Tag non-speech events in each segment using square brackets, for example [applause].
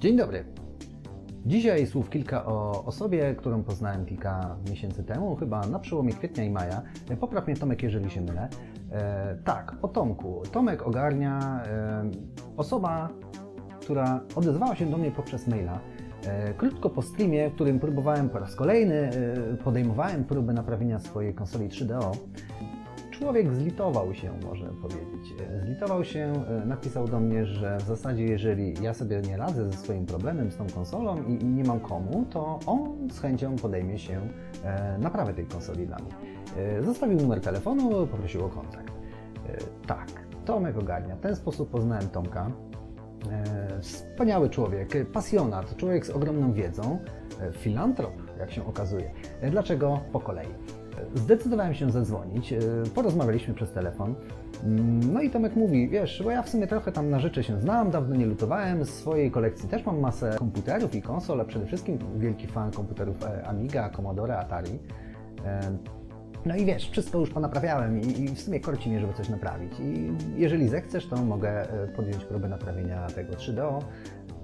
Dzień dobry. Dzisiaj słów kilka o osobie, którą poznałem kilka miesięcy temu, chyba na przełomie kwietnia i maja. E, Popraw mnie Tomek, jeżeli się mylę. E, tak, o Tomku. Tomek ogarnia e, osoba, która odezwała się do mnie poprzez maila. E, Krótko po streamie, w którym próbowałem po raz kolejny, e, podejmowałem próbę naprawienia swojej konsoli 3DO, człowiek zlitował się, można powiedzieć. Zlitował się, e, napisał do mnie, że w zasadzie jeżeli ja sobie nie radzę ze swoim problemem z tą konsolą i, i nie mam komu, to on z chęcią podejmie się e, naprawy tej konsoli dla mnie. E, Zostawił numer telefonu, poprosił o kontakt. E, Tak, Tomek ogarnia. W ten sposób poznałem Tomka. E, Wspaniały człowiek, pasjonat, człowiek z ogromną wiedzą, e, filantrop, jak się okazuje. E, Dlaczego? Po kolei. Zdecydowałem się zadzwonić, e, porozmawialiśmy przez telefon. Mm, No i Tomek mówi, wiesz, bo ja w sumie trochę tam na rzeczy się znam, dawno nie lutowałem, z swojej kolekcji też mam masę komputerów i konsol, a przede wszystkim wielki fan komputerów e, Amiga, Commodore, Atari. No i wiesz, wszystko już ponaprawiałem i, w sumie korci mnie, żeby coś naprawić. I jeżeli zechcesz, to mogę e, podjąć próbę naprawienia tego 3DO.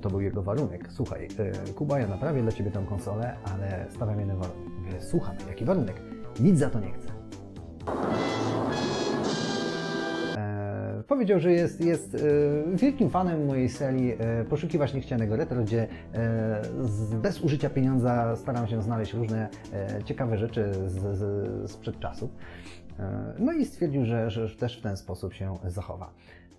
To był jego warunek. Słuchaj, Kuba, ja naprawię dla Ciebie tą konsolę, ale stawiam jeden warunek. Słucham, jaki warunek? Nic za to nie chcę. E, Powiedział, że jest, jest e, wielkim fanem mojej serii e, Poszukiwać Niechcianego Retro, gdzie e, bez użycia pieniądza staram się znaleźć różne ciekawe rzeczy z, z, sprzed czasów. No i stwierdził, że, że też w ten sposób się zachowa.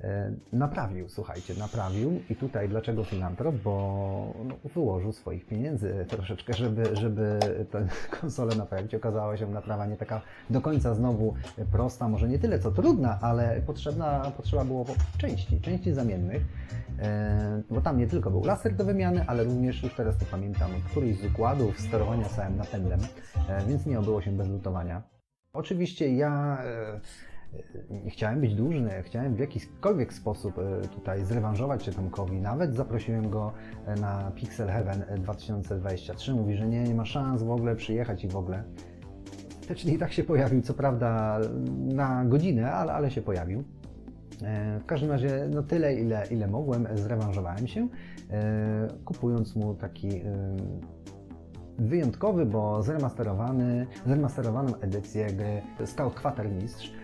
E, Naprawił, słuchajcie, naprawił i tutaj dlaczego filantrop? Bo no, wyłożył swoich pieniędzy troszeczkę, żeby, żeby tę [laughs] konsolę naprawić. Okazała się naprawa nie taka do końca znowu prosta, może nie tyle co trudna, ale potrzebna, potrzeba było części, części zamiennych, e, bo tam nie tylko był laser do wymiany, ale również, już teraz to pamiętam, któryś z układów sterowania całym napędem, e, więc nie obyło się bez lutowania. Oczywiście ja nie chciałem być dłużny, chciałem w jakikolwiek sposób e, tutaj zrewanżować się Tomkowi. Nawet zaprosiłem go e, na Pixel Heaven 2023. Mówi, że nie, nie ma szans w ogóle przyjechać i w ogóle. Faktycznie i tak się pojawił, co prawda na godzinę, ale, ale się pojawił. E, W każdym razie, no tyle, ile, ile mogłem, zrewanżowałem się, e, kupując mu taki e, wyjątkowy, bo zremasterowany, zremasterowaną edycję gry Scout Kwatermistrz e,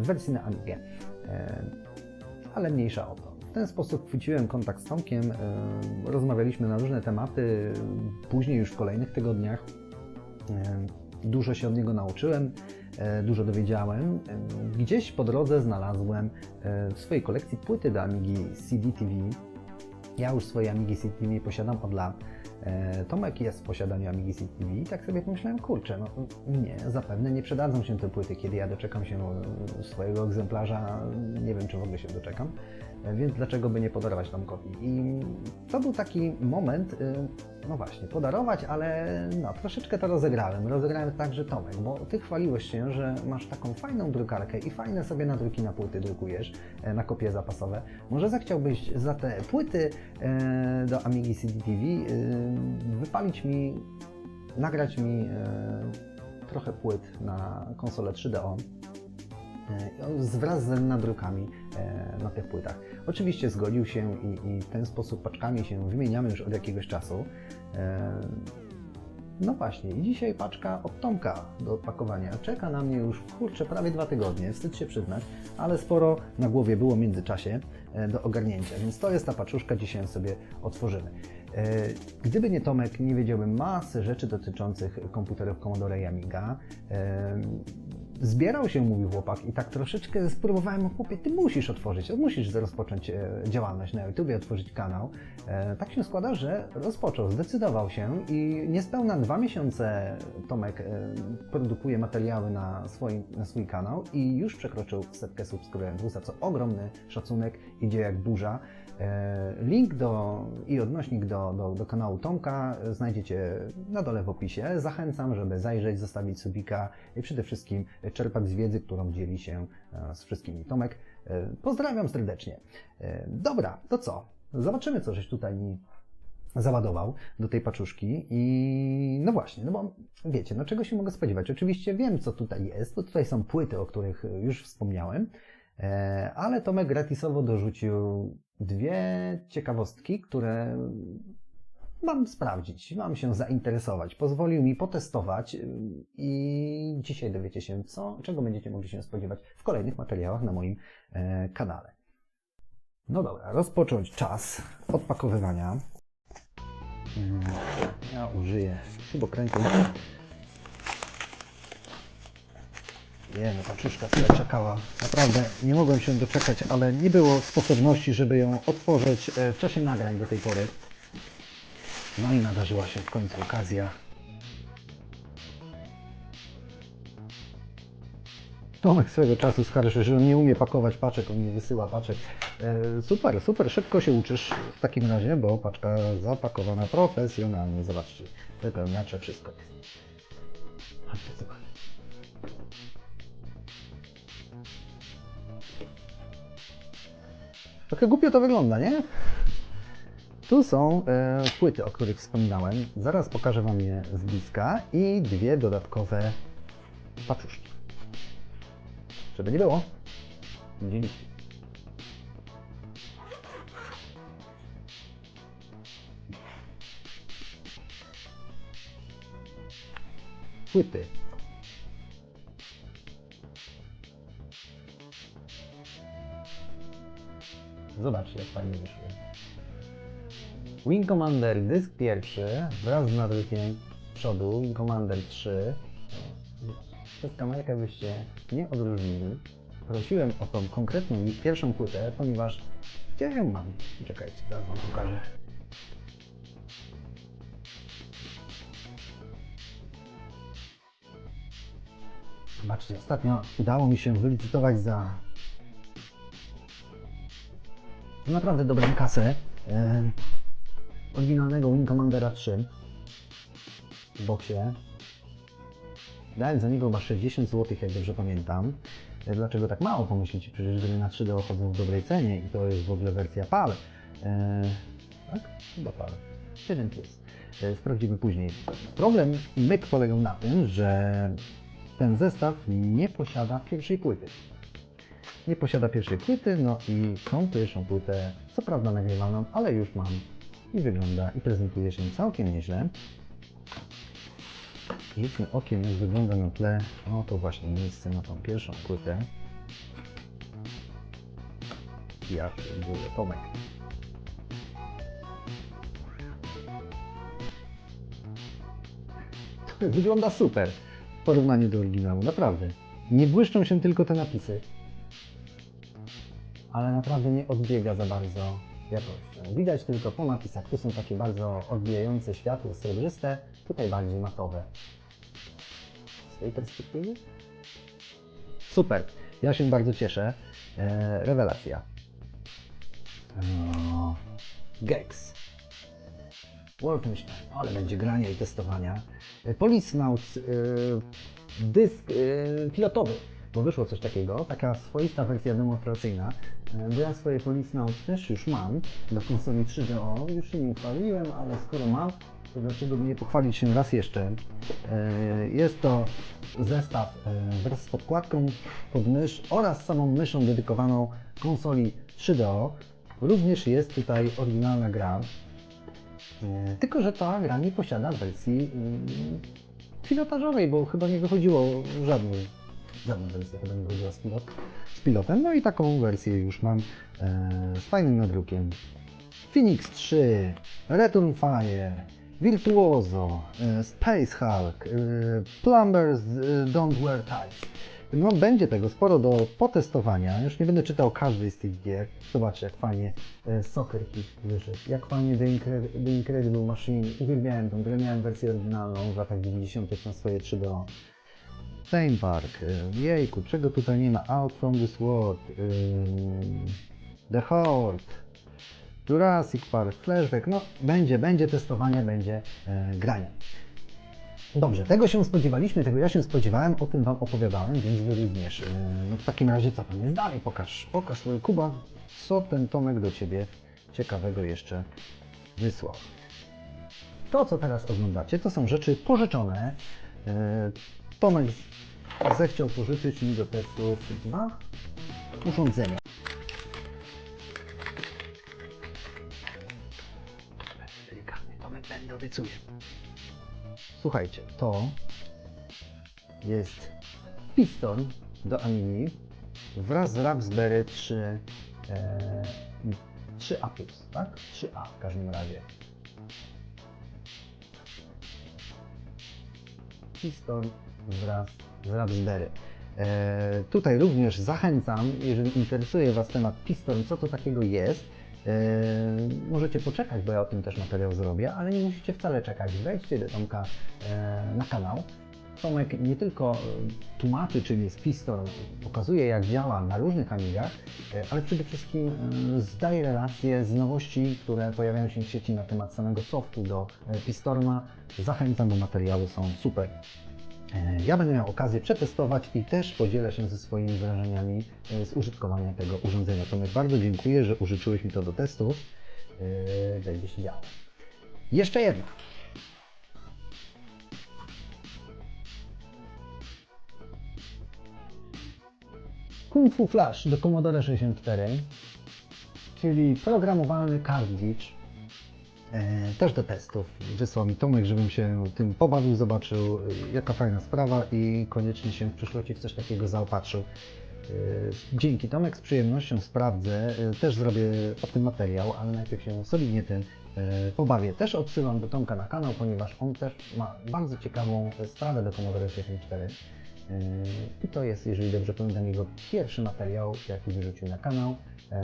w wersji na Amigę. E, Ale mniejsza o to. W ten sposób chwyciłem kontakt z Tomkiem, e, rozmawialiśmy na różne tematy, później już w kolejnych tygodniach. E, Dużo się od niego nauczyłem, e, dużo dowiedziałem. E, Gdzieś po drodze znalazłem e, w swojej kolekcji płyty do Amigi CD-TV. Ja już swoje Amigi CD-TV posiadam od lat. E, Tomek jest w posiadaniu Amigi CD-TV i tak sobie pomyślałem, kurczę, no nie, zapewne nie przydadzą się te płyty, kiedy ja doczekam się e, swojego egzemplarza, nie wiem, czy w ogóle się doczekam, e, więc dlaczego by nie podarować Tomkowi? I to był taki moment, no właśnie, podarować, ale no, troszeczkę to rozegrałem. Rozegrałem tak, że Tomek, bo Ty chwaliłeś się, że masz taką fajną drukarkę i fajne sobie nadruki na płyty drukujesz, na kopie zapasowe. Może zechciałbyś za te płyty do Amigi CD-TV wypalić mi, nagrać mi e, trochę płyt na konsolę 3DO e, wraz z nadrukami e, na tych płytach. Oczywiście zgodził się i, i w ten sposób paczkami się wymieniamy już od jakiegoś czasu. E, No właśnie, i dzisiaj paczka od Tomka do odpakowania. Czeka na mnie już, kurczę, prawie dwa tygodnie, wstyd się przyznać, ale sporo na głowie było w międzyczasie e, do ogarnięcia, więc to jest ta paczuszka, dzisiaj sobie otworzymy. E, Gdyby nie Tomek, nie wiedziałbym masy rzeczy dotyczących komputerów Commodore i Amiga. Zbierał się, mówił chłopak, i tak troszeczkę spróbowałem, chłopie, ty musisz otworzyć, musisz rozpocząć e, działalność na YouTube, otworzyć kanał. E, Tak się składa, że rozpoczął, zdecydował się i niespełna dwa miesiące Tomek e, produkuje materiały na, swoim, na swój kanał i już przekroczył setkę subskrybentów, za co ogromny szacunek idzie jak burza. E, Link do, i odnośnik do, do, do kanału Tomka znajdziecie na dole w opisie. Zachęcam, żeby zajrzeć, zostawić subika i przede wszystkim czerpać z wiedzy, którą dzieli się e, z wszystkimi Tomek. E, Pozdrawiam serdecznie. Dobra, to co? Zobaczymy, co żeś tutaj załadował do tej paczuszki i no właśnie, no bo wiecie, no czego się mogę spodziewać? Oczywiście wiem, co tutaj jest, to tutaj są płyty, o których już wspomniałem, ale Tomek gratisowo dorzucił dwie ciekawostki, które mam sprawdzić, mam się zainteresować. Pozwolił mi potestować yy, i dzisiaj dowiecie się, co, czego będziecie mogli się spodziewać w kolejnych materiałach na moim e, kanale. No dobra, rozpocząć czas odpakowywania. Mm, Ja użyję śrubokrętu. Nie, no paczuszka sobie czekała. Naprawdę nie mogłem się doczekać, ale nie było sposobności, żeby ją otworzyć e, w czasie nagrań do tej pory. No i nadarzyła się w końcu okazja. Tomek swego czasu skarży, że on nie umie pakować paczek, on nie wysyła paczek. E, super, super, szybko się uczysz w takim razie, bo paczka zapakowana profesjonalnie. Zobaczcie, wypełniacze, wszystko jest. Chodźcie. Trochę głupio to wygląda, nie? Tu są e, płyty, o których wspominałem. Zaraz pokażę Wam je z bliska i dwie dodatkowe paczuszki. Żeby nie było, widzieliście. Płyty. Zobaczcie, jak fajnie wyszły. Wing Commander dysk pierwszy wraz z nadrukiem przodu, Wing Commander 3. Przez kamerkę byście nie odróżnili. Prosiłem o tą konkretną pierwszą płytę, ponieważ gdzie ja ją mam? Czekajcie, zaraz wam pokażę. Zobaczcie, ostatnio udało mi się wylicytować za za naprawdę dobrą kasę e, oryginalnego Wing Commandera 3 w boksie. Dałem za niego chyba 60 zł, jak dobrze pamiętam. E, Dlaczego tak mało pomyślicie? Przecież gry na 3D chodzą w dobrej cenie i to jest w ogóle wersja PAL. E, tak? Chyba PAL. 7 plus. E, Sprawdzimy później. Problem myk polegał na tym, że ten zestaw nie posiada pierwszej płyty nie posiada pierwszej płyty, no i tą pierwszą płytę, co prawda nagrywaną, ale już mam i wygląda i prezentuje się całkiem nieźle. Rzućmy okiem, jak wygląda na tle, no to właśnie miejsce na tą pierwszą płytę. Ja były Tomek. Wygląda super w porównaniu do oryginału, naprawdę. Nie błyszczą się tylko te napisy ale naprawdę nie odbiega za bardzo jakością. Widać tylko po napisach, tu są takie bardzo odbijające światło srebrzyste, tutaj bardziej matowe. Z tej perspektywy? Super, ja się bardzo cieszę. Eee, rewelacja. O, Gex. Wolfenstein, ale będzie grania i testowania. E, Policenaut, e, dysk e, pilotowy, bo wyszło coś takiego, taka swoista wersja demonstracyjna. E, Bo swoje Policenaut też już mam do konsoli 3DO, już się nim chwaliłem, ale skoro mam, to dlaczego nie pochwalić się raz jeszcze. E, Jest to zestaw e, wraz z podkładką pod mysz oraz samą myszą dedykowaną konsoli 3DO. Również jest tutaj oryginalna gra, Tylko, że ta gra nie posiada wersji mm, pilotażowej, bo chyba nie wychodziło żadnej, żadna wersja chyba nie wychodziła z, pilot, z pilotem. No i taką wersję już mam e, z fajnym nadrukiem. Phoenix 3, Return Fire, Virtuoso, e, Space Hulk, e, Plumbers e, Don't Wear Ties. No będzie tego sporo do potestowania. Już nie będę czytał każdej z tych gier. Zobaczcie jak fajnie e, Soccer Kid wyszedł. Jak fajnie The, Incred- The Incredible Machine. Uwielbiałem tą grę, miałem wersję oryginalną w latach 90. na swoje 3DO. Theme Park. e, Jejku, czego tutaj nie ma? Out from this world. ym, The Horde. Jurassic Park, Flashback. No będzie, będzie testowanie, będzie e, granie. Dobrze, tego się spodziewaliśmy, tego ja się spodziewałem, o tym Wam opowiadałem, więc Wy również. Yy, No w takim razie co tam jest dalej? Pokaż, pokaż mój Kuba, co ten Tomek do Ciebie ciekawego jeszcze wysłał. To, co teraz oglądacie, to są rzeczy pożyczone. Yy, Tomek zechciał pożyczyć mi do testów dwa urządzenia. Tomek, będę obiecuję. Słuchajcie, to jest piston do Amini wraz z Raspberry 3 e, 3A+, tak? 3A w każdym razie. Piston wraz z Raspberry. E, tutaj również zachęcam, jeżeli interesuje Was temat piston, co to takiego jest, e, możecie poczekać, bo ja o tym też materiał zrobię, ale nie musicie wcale czekać. Wejdźcie do Tomka e, na kanał. Tomek nie tylko e, tłumaczy, czym jest piston, pokazuje jak działa na różnych amigach, e, ale przede wszystkim e, zdaje relacje z nowości, które pojawiają się w sieci na temat samego softu do Pistorma. Zachęcam, bo materiały są super. Ja będę miał okazję przetestować i też podzielę się ze swoimi wrażeniami z użytkowania tego urządzenia. Tomek, bardzo dziękuję, że użyczyłeś mi to do testów. Będzie się działo. Jeszcze jedna. Kung Fu Flash do Commodore 64, czyli programowalny cartridge, e, też do testów. Wysłał mi Tomek, żebym się tym pobawił, zobaczył e, jaka fajna sprawa i koniecznie się w przyszłości w coś takiego zaopatrzył. E, Dzięki Tomek z przyjemnością sprawdzę, e, też zrobię o tym materiał, ale najpierw się solidnie tym e, pobawię. Też odsyłam do Tomka na kanał, ponieważ on też ma bardzo ciekawą sprawę do Commodore 64. Yy, I to jest, jeżeli dobrze pamiętam, jego pierwszy materiał, jaki wyrzucił na kanał, yy,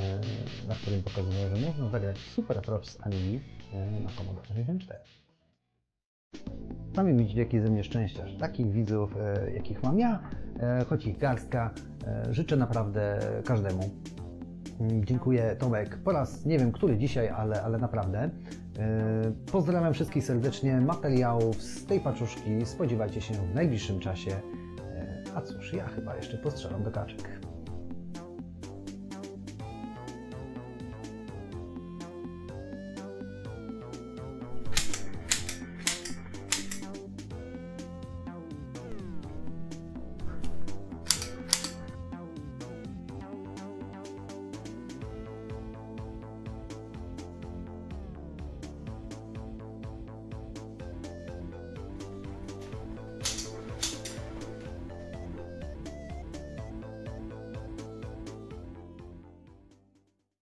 na którym pokazywał, że można zagrać Super Props z Amigi yy, na Commodore 64. Sami widzicie, jaki ze mnie szczęściarz. Takich widzów, jakich mam ja, choć ich garstka, życzę naprawdę każdemu. Dziękuję Tomek po raz nie wiem który dzisiaj, ale, ale naprawdę. Pozdrawiam wszystkich serdecznie. Materiałów z tej paczuszki spodziewajcie się w najbliższym czasie. A cóż, ja chyba jeszcze postrzelam do kaczek.